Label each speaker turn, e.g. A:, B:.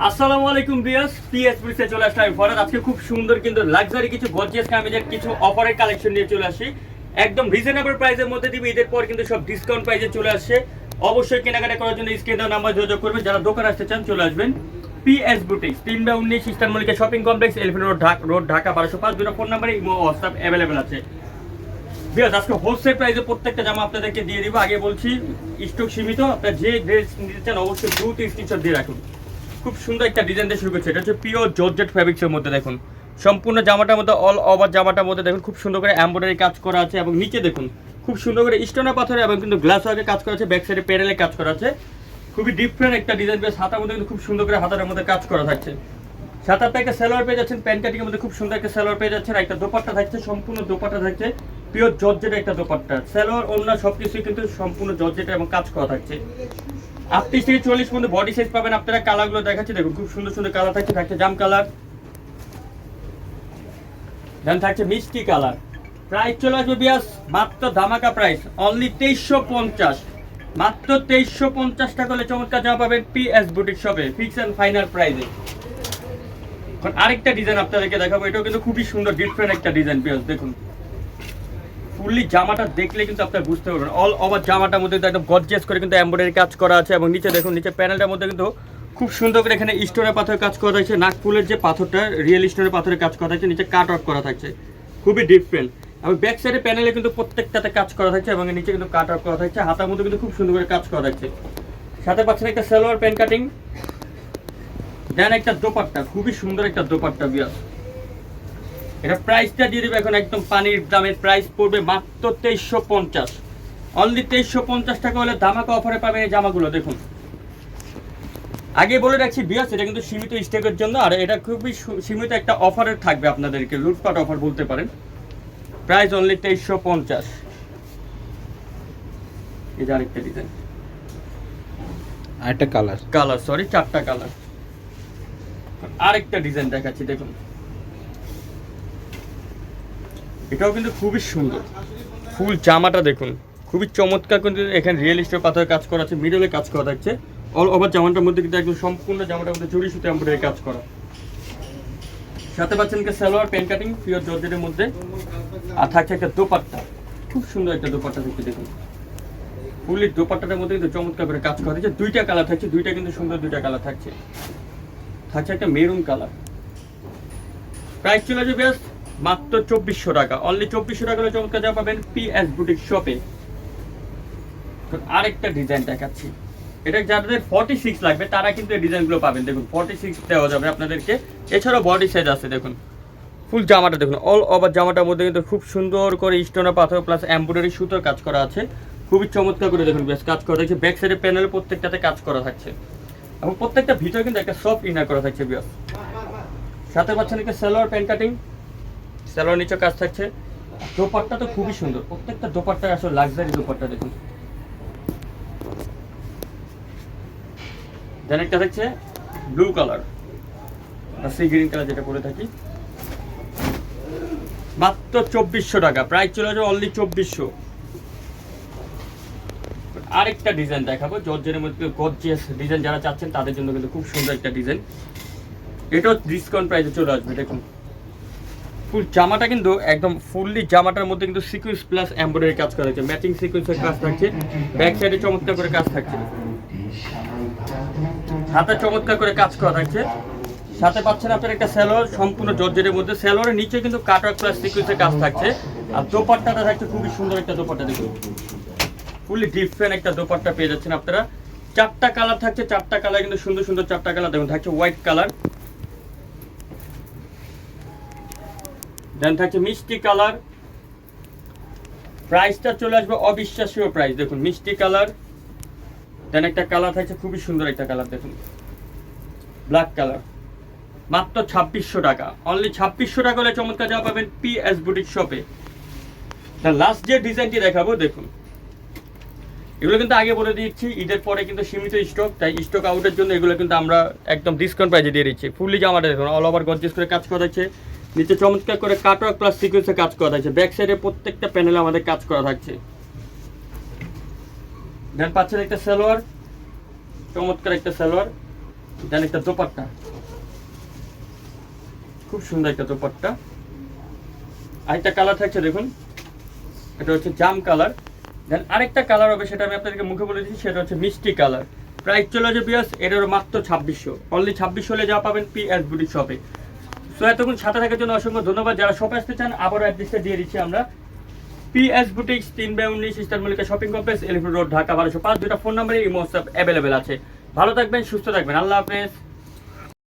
A: আসসালামু আলাইকুম বিয়াস পিএস পুলিশে চলে আসলাম আমি আজকে খুব সুন্দর কিন্তু লাক্সারি কিছু গর্জিয়াস কিছু অফারের কালেকশন নিয়ে চলে আসি। একদম রিজনেবল প্রাইসের মধ্যে ঈদের পর কিন্তু সব ডিসকাউন্ট প্রাইসে চলে অবশ্যই কেনাকাটা করার জন্য স্ক্রিন নাম্বার যোগাযোগ করবেন যারা দোকান আসতে চান চলে আসবেন। পিএস বুটিক্স তিন বা উনিশ Mallika shopping complex Elephant Road road Dhaka বারোশো পাঁচ, দুটো ফোন নাম্বারে ইমো হোয়াটসঅ্যাপ অ্যাভেলেবেল আছে। বিকজ আজকে হোলসেল প্রাইসে প্রত্যেকটা জামা আপনাদেরকে দিয়ে দিব। আগে বলছি স্টক সীমিত, আপনার যে ড্রেস নিতে চান অবশ্যই দ্রুত স্ক্রিনশট দিয়ে রাখুন। খুব সুন্দর একটা ডিজাইন দিয়ে শুরু করছে। এটা হচ্ছে পিওর জর্জেট ফ্যাব্রিক্সের মধ্যে দেখুন। সম্পূর্ণ জামাটার মধ্যে অল ওভার জামাটার মধ্যে দেখুন, খুব সুন্দর করে এমব্রয়ডারি কাজ করা আছে এবং নিচে দেখুন, খুব সুন্দর করে স্টোনা পাথরে এবং কিন্তু গ্লাস ওয়ার্কে কাজ করা আছে ব্যাক সাইডে প্যানেলে কাজ করা আছে। খুবই ডিফারেন্ট একটা ডিজাইন বেশ হাতার মধ্যে কিন্তু খুব সুন্দর করে হাতার মধ্যে কাজ করা থাকছে। আপনি একটা সেলোয়ার পেয়ে যাচ্ছেন, প্যান্ট মধ্যে খুব সুন্দর একটা সেলোয়ার পেয়ে যাচ্ছেন, একটা দোপাট্টা থাকছে, সম্পূর্ণ দোপাট্টা থাকছে পিওর জর্জেট একটা দোপাট্টা। সেলোয়ার অন্য সব কিছুই কিন্তু সম্পূর্ণ জর্জেট এবং কাজ করা থাকছে। আটত্রিশ থেকে চল্লিশ বডি সাইজ পাবেন, আপনারা দেখাচ্ছি। দেখুন, খুব সুন্দর সুন্দর কালার থাকছে থাকছে জাম কালার। থাকছে মিষ্টি কালার। প্রাইস চলে আসবে বিয়াস, মাত্র ধামাকা প্রাইস অনলি তেইশশো পঞ্চাশ। মাত্র তেইশশো পঞ্চাশ টাকা হলে চমৎকার জামা পাবেন পিএস বুটিক শপে ফিক্স অ্যান্ড ফাইনাল প্রাইসে আরেকটা ডিজাইন আপনাদেরকে দেখাবো, এটাও কিন্তু খুবই সুন্দর ডিফারেন্ট একটা ডিজাইন পিয়াস দেখুন। ফুললি জামাটা দেখলে কিন্তু আপনার বুঝতে পারবেন। অল ওভার জামাটার মধ্যে একদম গর্জিয়াস করে কিন্তু এমব্রয়ডারি কাজ করা আছে এবং নিচে দেখুন নিচে প্যানেলটার মধ্যে কিন্তু খুব সুন্দর করে এখানে স্টোনের পাথরের কাজ করা থাকছে। নাগফুলের যে পাথরটা রিয়েল স্টোনের পাথরের কাজ করা থাকছে। নিচে কাট আউট করা থাকছে। খুবই ডিফারেন্ট এবং ব্যাক সাইডে প্যানেলে কিন্তু প্রত্যেকটাতে কাজ করা থাকছে এবং নিচে কিন্তু কাট আউট করা থাকছে। হাতার মধ্যে কিন্তু খুব সুন্দর করে কাজ করা থাকছে। সাথে পাচ্ছেন একটা সালোয়ার প্যান্ট কাটিং দেন একটা দোপাট্টা। খুবই সুন্দর একটা দোপাট্টা বিয়াস এটা প্রাইসটা দিয়ে দেবে এখন একদম পানির দামের প্রাইস পড়বে মাত্র তেইশশো পঞ্চাশ। অনলি তেইশশো পঞ্চাশ টাকা হলে ধামাকা অফারে পাবেন এই জামাগুলো দেখুন। আগে বলে রাখছি বিয়াস এটা কিন্তু সীমিত স্টেকের জন্য আর এটা খুবই সীমিত একটা অফারে থাকবে আপনাদেরকে লুটপাট অফার বলতে পারেন। প্রাইস অনলি তেইশশো পঞ্চাশ। যে আরেকটা ডিজাইন
B: আরেকটা কালার
A: কালার সরি চারটা কালার আরেকটা ডিজাইন দেখাচ্ছি দেখুন। এটাও কিন্তু খুবই সুন্দর। ফুল জামাটা দেখুন, খুবই চমৎকার কিন্তু এখানে রিয়েল স্টোর পাথরের কাজ করা আছে মিডলে কাজ করা থাকছে। অল ওভার জামাটার মধ্যে কিন্তু একদম সম্পূর্ণ জামাটার মধ্যে জড়ি সুতো এমব্রয়ডারি কাজ করা। সাথে পাচ্ছেন সালোয়ার, প্যান্ট কাটিং পিওর জর্জেটের মধ্যে। আর থাকছে একটা দোপাট্টা। খুব সুন্দর একটা দোপাট্টা থাকছে দেখুন। ফুলের দোপাট্টাটার মধ্যে কিন্তু চমৎকার করে কাজ করা হয়েছে দুইটা কালার থাকছে, দুইটা কিন্তু সুন্দর দুইটা কালার থাকছে। থাকছে একটা মেরুন কালার প্রাইস চলে যাবে বেশ মাত্র চব্বিশশো টাকা। অনলি চব্বিশশো টাকা চমৎকার যা পাবেন পিএস বুটিক শপে আরেকটা ডিজাইন দেখাচ্ছি। এটা যাদের ফর্টি সিক্স লাগবে, তারা কিন্তু এই ডিজাইনগুলো পাবেন। দেখুন ফর্টি সিক্স দেওয়া যাবে আপনাদেরকে। এছাড়াও বডি সাইজ আছে, দেখুন। ফুল জামাটা দেখুন অল ওভার জামাটার মধ্যে কিন্তু খুব সুন্দর করে স্টোনা পাথর প্লাস এমব্রয়ডারি সুতোর কাজ করা আছে। খুবই চমৎকার করে দেখুন, বেশ কাজ করা থাকছে ব্যাক সাইডে প্যানেল প্রত্যেকটাতে কাজ করা থাকছে। এবং প্রত্যেকটা ভিতরে কিন্তু একটা সফট ইনার করা থাকছে বিয়াস সাথে পাচ্ছেন একটা সালোয়ার প্যান্ট কাটিং সালোয়ার নিচে কাজ থাকছে। দোপাট্টা তো খুবই সুন্দর। প্রত্যেকটা দোপাট্টা আসলে লাক্সারি দোপাট্টা দেখুন। দেন একটা থাকছে ব্লু কালার আর সি গ্রিন কালার যেটা পরে থাকি। মাত্র চব্বিশশো টাকা। প্রাইস চলে যাবে অনলি চব্বিশশো। আরেকটা ডিজাইন দেখাবো। জর্জের মধ্যে গর্জিয়াস ডিজাইন যারা চাচ্ছেন, তাদের জন্য কিন্তু খুব সুন্দর একটা ডিজাইন এটাও ডিসকাউন্ট প্রাইসে চলে আসবে, দেখুন। ফুল জামাটা কিন্তু একদম ফুললি জামাটার মধ্যে কিন্তু সিকুয়েন্স প্লাস এমব্রয়ডারি কাজ করা হয়েছে। ম্যাচিং সিকুয়েন্সের কাজ থাকছে। ব্যাক সাইডে চমৎকার করে কাজ থাকছে। হাতে চমৎকার করে কাজ করা থাকছে। সাথে পাচ্ছেন আপনার একটা স্যালোয়ার সম্পূর্ণ জর্জেটের মধ্যে। স্যালোয়ারের নিচে কিন্তু কাটওয়ার্ক প্লাস সিকুয়েন্সের কাজ থাকছে। আর দোপাট্টাটা থাকছে খুবই সুন্দর একটা দোপাট্টা দেখুন। ফুলি ডিফারেন্ট একটা দোপাট্টা পেয়ে যাচ্ছেন আপনারা। চারটা কালার থাকছে। চারটা কালার কিন্তু সুন্দর সুন্দর চারটা কালার দেখুন। থাকছে হোয়াইট কালার দেন থাকছে মিষ্টি কালার। প্রাইসটা চলে আসবে অবিশ্বাসীয় প্রাইস দেখুন, মিষ্টি কালার। দেন একটা কালার থাকছে, খুবই সুন্দর একটা কালার, দেখুন। Black colour. মাত্র ছাব্বিশশো টাকা। অনলি ছাব্বিশশো টাকা হলে চমৎকার যা পাবেন পিএস বুটিক শপে লাস্ট যে ডিজাইনটি দেখাবো, দেখুন। এগুলো কিন্তু আগে বলে দিচ্ছি ঈদের পরে কিন্তু সীমিত স্টক তাই স্টক আউটের জন্য এগুলো কিন্তু আমরা একদম ডিসকাউন্ট প্রাইজে দিয়ে দিচ্ছি। ফুললি জামাটা দেখুন অল ওভার গর্জিয়াস করে কাজ করা থাকছে নিচে চমৎকার করে কাটওয়ার্ক প্লাস সিকুয়েন্সে কাজ করা থাকছে। ব্যাক সাইডে প্রত্যেকটা প্যানেলে আমাদের কাজ করা থাকছে। দেন পাচ্ছেন একটা সালোয়ার, চমৎকার একটা সালোয়ার। দেন একটা দোপাট্টা। খুব সুন্দর একটা দোপাট্টা। আরেকটা কালার থাকছে, দেখুন। এটা হচ্ছে জাম কালার দেন আরেকটা কালার হবে, সেটা আমি আপনাদেরকে মুখে বলে দিচ্ছি, সেটা হচ্ছে মিষ্টি কালার প্রাইস চলে যাবে বিয়াস এটারও মাত্র ছাব্বিশশো। অনলি ছাব্বিশশো হলে যা পাবেন পি এস বুটি শপে সো এতক্ষণ সাথে থাকার জন্য অসংখ্য ধন্যবাদ। যারা শপে আসতে চান, আবারও অ্যাড্রেসটা দিয়ে দিচ্ছি আমরা। পিএস বুটিক্স তিন বাই উনিশ, Eastern Mallika shopping complex Elephant Road, Dhaka বারোশো পাঁচ। দুটা ফোন নাম্বারে ইমো হোয়াটসঅ্যাপ অ্যাভেলেবেল আছে। ভালো থাকবেন, সুস্থ থাকবেন। আল্লাহ হাফেজ।